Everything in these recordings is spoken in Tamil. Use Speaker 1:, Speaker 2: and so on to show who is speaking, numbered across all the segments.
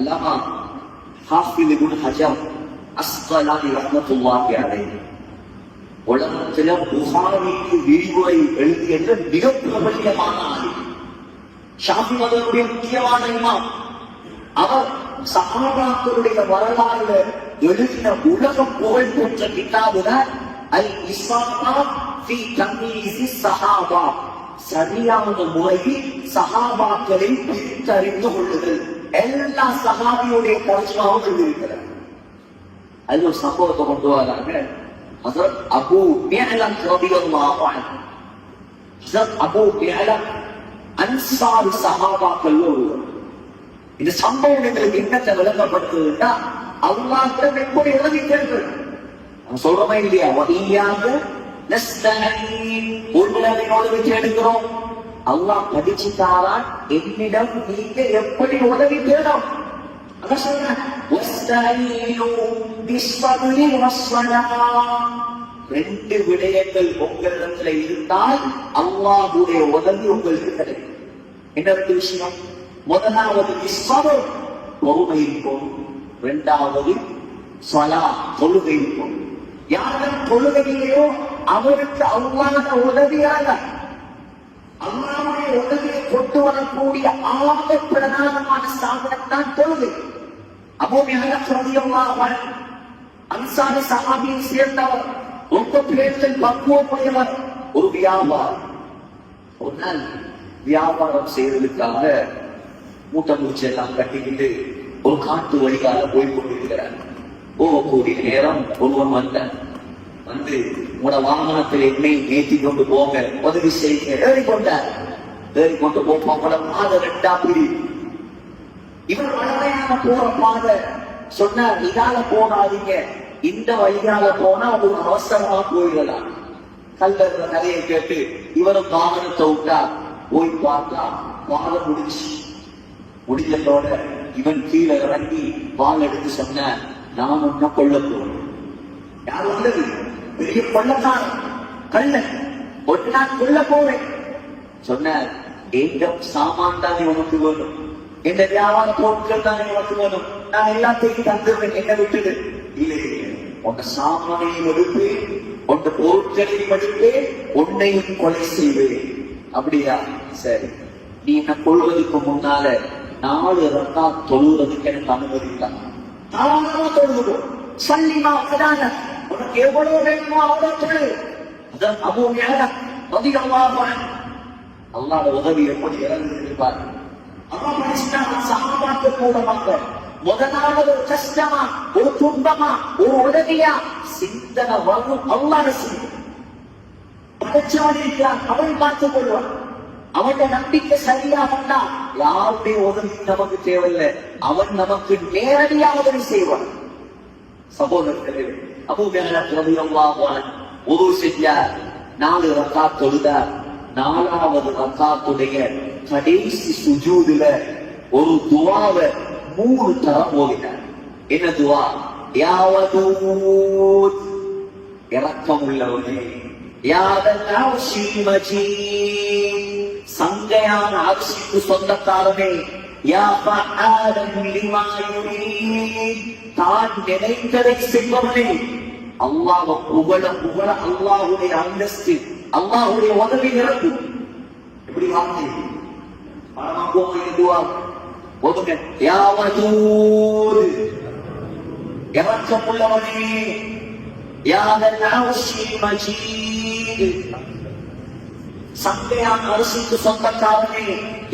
Speaker 1: அல்லாமா ஹாஃபில் இப்னு ஹஜர் அஸ்கலானி ரஹ்மத்துல்லாஹி அலைஹி உலகத்தில புகாரிக்கு விரிவுரை எழுதிய மிக பிரபல்யமான ஆளு. ஷாஃபி மதனுடைய முக்கியமான இமாம். அவர் சஹாபாக்களுடைய வரலாறுல எழுதின உலக புகழ் பெற்ற கிதாபுல அல் இஸ்லாமா ஃபி தமீஸி சஹாபா. சரியான முறையில் சஹாபாக்களை பிரித்தறிந்து கொள்ளுதல். எல்லா சகாபியுடைய பரிசுமாவும் எழுதியிருக்கிறார் அது ஒரு சம்பவத்தை கொண்டு வராங்க. ஹசரத் அபு மியலம் ஹசரத் அபு மியலம் அன்சாரி சகாபாக்கள் ஒருவர். இந்த சம்பவம் எங்களுக்கு என்னத்தை விளங்கப்படுத்துதுன்னா அல்லாஹ்விடம் எப்படி கேட்கிறது நம்ம சொல்றோமே இல்லையா? வகையாக வச்சு எடுக்கிறோம் அல்லாஹ் படிச்சு என்னிடம் நீங்க எப்படி உதவி தேடும் அதான் சொல்றேன். ரெண்டு விடயங்கள் உங்களிடத்துல இருந்தால் அல்லாஹுடைய உதவி உங்களுக்கு கிடைக்கும். என்ன ரெண்டு விஷயம்? முதலாவது இஸ்வரம் பொறுமை இருக்கும் இரண்டாவது சொலா தொழுகை இருக்கும் யாரும் தொழுகையிலையோ அவருக்கு அவ்வாத உதவியாக அல்லாவுடைய உதவியை கொண்டு வரக்கூடிய ஆக பிரதானமான சாதனம் தான் தொழுகை. அபோமியாக அன்சாரி சஹாபியை சேர்ந்தவர் ரொம்ப பேரில் பக்குவமுடையவர் ஒரு வியாபாரம் ஒரு நாள் வியாபாரம் செய்வதற்காக மூட்டை மூச்சு எல்லாம் கட்டிக்கிட்டு ஒரு காட்டு வழிகால போய் கொண்டிருக்கிறார். போகக்கூடிய நேரம் ஒருவன் வந்தான். வந்து உங்களோட வாகனத்தில் என்னை ஏற்றி கொண்டு போங்க உதவி செய்யுங்க ஏறி கொண்டார். ஏறி கொண்டு போப்போம் மாத ரெண்டா பிரி இவர் வளமையான போற பாதை. சொன்னார் இதால போகாதீங்க. இந்த வழியால போனா உங்களுக்கு அவசரமா போயிடலாம். கல்லற நிறைய கேட்டு இவரும் வாகனத்தை விட்டா போய் பார்த்தா வாகனம் முடிஞ்சு முடிஞ்சதோட இவன் கீழே இறங்கி வால் எடுத்து சொன்ன நான் உன்ன கொல்ல போறேன். யார் வந்தது? பெரிய கொள்ளக்கார கள்ளன் ஒன்று நான் கொல்ல போவேன். சொன்னார் எங்கம் சாமான் தான் உனக்கு வேணும். எந்த வியாபார பொருட்கள் தான் உனக்கு வேணும். நான் எல்லாத்தையும் தந்துடுவேன் என்ன விட்டுடு. இல்லை உன் சாமானையும் எடுப்பேன் உன் பொருட்களையும் எடுப்பேன் உன்னையும் கொலை செய்வேன். அப்படியா? சரி. நீ என்ன கொள்வதற்கு முன்னால நாலு ரத்தா தொழுவதற்கு எனக்கு அனுமதித்தான் தாராளமா தொழுது சல்லிமா அதான. உனக்கு எவ்வளவு வேணுமோ அவ்வளவு தொழு அதான் அபூமியாக அதிகமாக அல்லாத உதவி எப்படி இறங்கிருப்பார் அல்லாஹ் மனுஷன் சாப்பாட்டு மூலமாக முதலாவது ஒரு கஷ்டமா ஒரு துன்பமா ஒரு உதவியா சிந்தனை வரும் அல்லாத சிந்தனை படைச்சவன் இருக்கிறான் அவன் பார்த்துக் கொள்வான் அவன் நம்பிக்கை சரியா வந்தா யாருடைய உதவி நமக்கு தேவையில்லை அவன் நமக்கு நேரடியாக உதவி செய்வான். சகோதரர்களே அபூபேரவான் உது செஞ்சார். நாலு ரக்கா தொழுதார். நாலாவது ரக்காத்துடைய கடைசி சுஜூதுல ஒரு துவாவை மூணு தரம் ஓதினார். என்ன துவா? யாவதூத் இறக்கம் உள்ளவனே யாதெல்லாம் ஸ்ரீமஜி சங்கையான அரிசிக்கு சொந்தக்காரனே யா தான் நினைத்ததை செய்பவனே அல்லாஹ் புகழ புகழ அல்லாஹ்வுடைய அந்தஸ்து அல்லாஹ்வுடைய உதவி நிரப்பு எப்படி வார்த்தை பரமா போங்க துவா போதுங்க யா வதூத் இறக்கமுள்ளவனே யாதன் அர்ஷில் மஜீத் சங்கையான அரசுக்கு சொந்தக்காரனே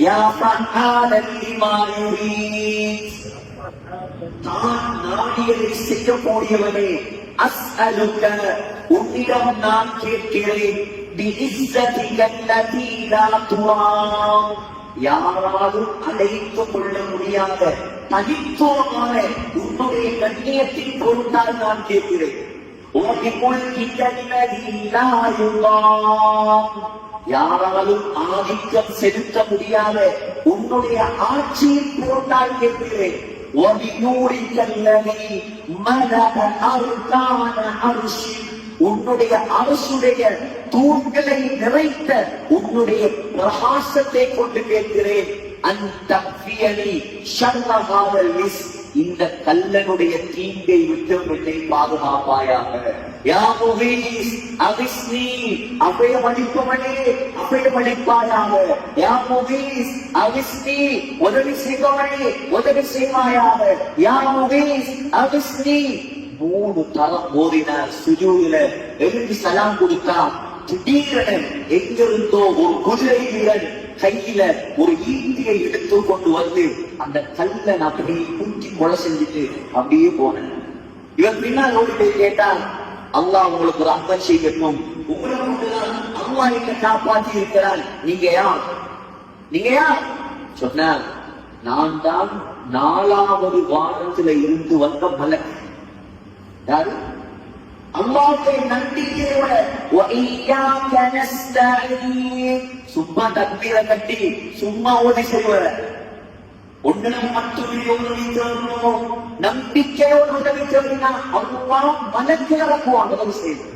Speaker 1: யா ஃபஆலன் லிமா யுரீத் தான் நாடியதை செய்யக்கூடியவனே அஸ்அலுக உன்னிடம் நான் கேட்கிறேன் யாராலும் அழைத்து கொள்ள முடியாத தனித்துவமான உன்னுடைய கண்ணியத்தின் பொருட்டால் நான் கேட்கிறேன் யாராலும் ஆதிக்கம் செலுத்த முடியாத உன்னுடைய ஆட்சியின் பொருட்டால் கேட்கிறேன் وبنورك الذي ملأ أركان عرشك உன்னுடைய அரசுடைய தூண்களை நிறைத்த உன்னுடைய பிரகாசத்தை கொண்டு கேட்கிறேன் அந்த இந்த கல்லனுடைய தீங்கை விட்டு என்னை பாதுகாப்பாயாக யா முகீஸ் அவிஸ்னி அபயமளிப்பவனே அபயமளிப்பாயாக யா முகீஸ் அவிஸ்னி உதவி செய்பவனே உதவி செய்வாயாக யா முகீஸ் அவிஸ்னி மூணு தரம் ஓதினார் சுஜூல எழுதி சலாம் கொடுத்தா திடீரென எங்கிருந்தோ ஒரு குதிரை வீரன் கையில ஒரு ஈந்தியை எடுத்து கொண்டு வந்து அந்த கல்ல அப்படியே கூட்டி கொலை செஞ்சுட்டு அப்படியே போனேன் இவன் பின்னால் ஓடி போய் கேட்டான் அல்லாஹ் உங்களுக்கு ரஹ்மத் செய்யணும் உங்களை கொண்டுதான் அல்லாஹ் நீங்க காப்பாற்றி இருக்கிறான் நீங்க யா நீங்க யார்? சொன்னார் நான் தான் நாலாவது வாரத்துல இருந்து வந்த மலர். யாரு? நம்பிக்கையோட நம்பிக்கையை விட சும்மா தக்பீர கட்டி சும்மா ஓடி செய்வர ஒன்றிடம் மட்டுமே உதவி தேடணும் நம்பிக்கையோடு உதவி தேடினா அவங்க மலக்கில் இறக்குவாங்க உதவி செய்யணும்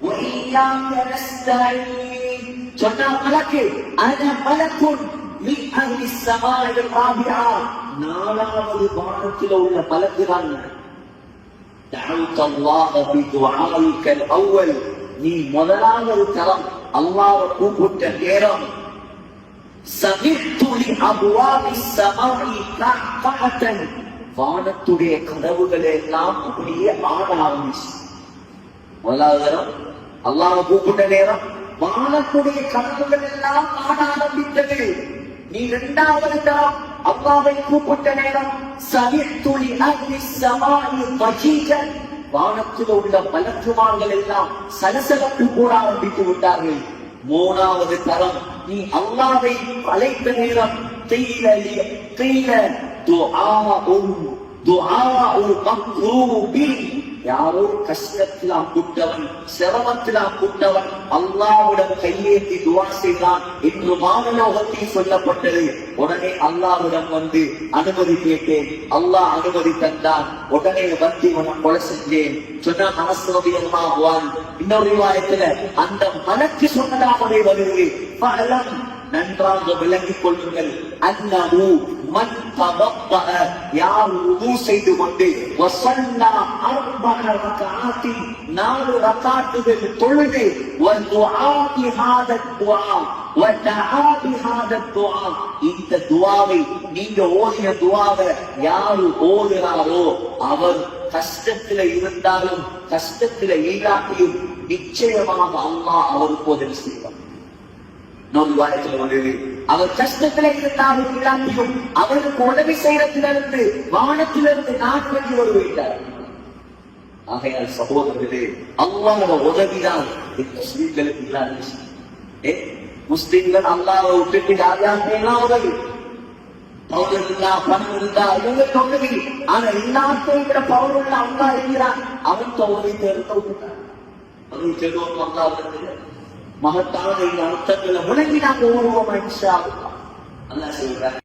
Speaker 1: وإياك نستعين சொன்ன மலக்கு அத மலக்கும் நீ அகி சமாய ராபியா நாலாவது வானத்தில் உள்ள மலக்கு தான் دعوت الله بدعائك الأول நீ முதலாவது தரம் அல்லாஹ் கூப்பிட்ட நேரம் சகித்துளி அபுவாமி சமாயி காத்தன் வானத்துடைய கதவுகள் எல்லாம் அப்படியே ஆட ஆரம்பிச்சு முதலாவது நேரம் அல்லாஹ்வை கூப்பிட்ட நேரம் வாழக்கூடிய கனவுகள் எல்லாம் காண ஆரம்பித்தது. நீ இரண்டாவது தரம் அல்லாவை கூப்பிட்ட நேரம் சவித்துளி அக்னி சமாதி வஜீகன் வானத்தில் உள்ள மலக்குமார்கள் எல்லாம் சலசலப்பு கூட ஆரம்பித்து விட்டார்கள். மூணாவது தரம் நீ அல்லாவை அழைத்த நேரம் தீல தீல துஆ ஒரு மக்ரூபி. யாரோ கஷ்டத்தில் கூட்டவன் சிரமத்தில் கூட்டவன் அல்லாவுடன் கையேந்தி துவா செய்தான் என்று மானலோகத்தில் சொல்லப்பட்டது. உடனே அல்லாவிடம் வந்து அனுமதி கேட்டேன். அல்லாஹ் அனுமதி தந்தான். உடனே வந்து இவனை கொலை செஞ்சேன். சொன்ன மனசோதி அல்லாஹுவான் இன்னொரு விவாயத்துல அந்த மனக்கு சொன்னதாகவே வருது. நன்றாக விளங்கிக் கொள்ளுங்கள். அன்னஹு மன் தவப்ப யார் உது செய்து கொண்டு வசல்லா அர்பக ரகாத்தி நாலு ரகாட்டுகள் தொழுது வதுஆ பிஹாத துஆ வதஆ பிஹாத துஆ. இந்த துஆவை நீங்க ஓதிய துஆவை யாரு ஓதுறாரோ அவர் கஷ்டத்துல இருந்தாலும் கஷ்டத்துல இல்லாட்டியும் நிச்சயமாக அம்மா அவருக்கு உதவி செய்வார். நோய் வாரத்தில் வந்தது அவர் கஷ்டத்துல இருந்தாலும் இல்லாமையும் அவருக்கு உதவி செய்யறதிலிருந்து வானத்திலிருந்து நான் வேண்டி வருகிறார் ஆகையால் சகோதரர்களே அல்லாஹ் உதவிதான் இந்த முஸ்லீம்களுக்கு இல்லாத விஷயம். ஏ முஸ்லீம்கள் அல்லாஹ் விட்டுட்டு யாருலாம் உதவி பவுல் இருந்தா பணம் இருந்தா இவங்களுக்கு உதவி ஆனா எல்லாத்தையும் விட பவுல் உள்ள அல்லா இருக்கிறான் அவன் உதவி தேர்ந்து விட்டுட்டான் உதவி தேடுவோம் அல்லா வந்து மகத்தான இந்த அர்த்தங்களை முழங்கி நாங்கள் ஓடுவோம் இன்ஷா செய்வார்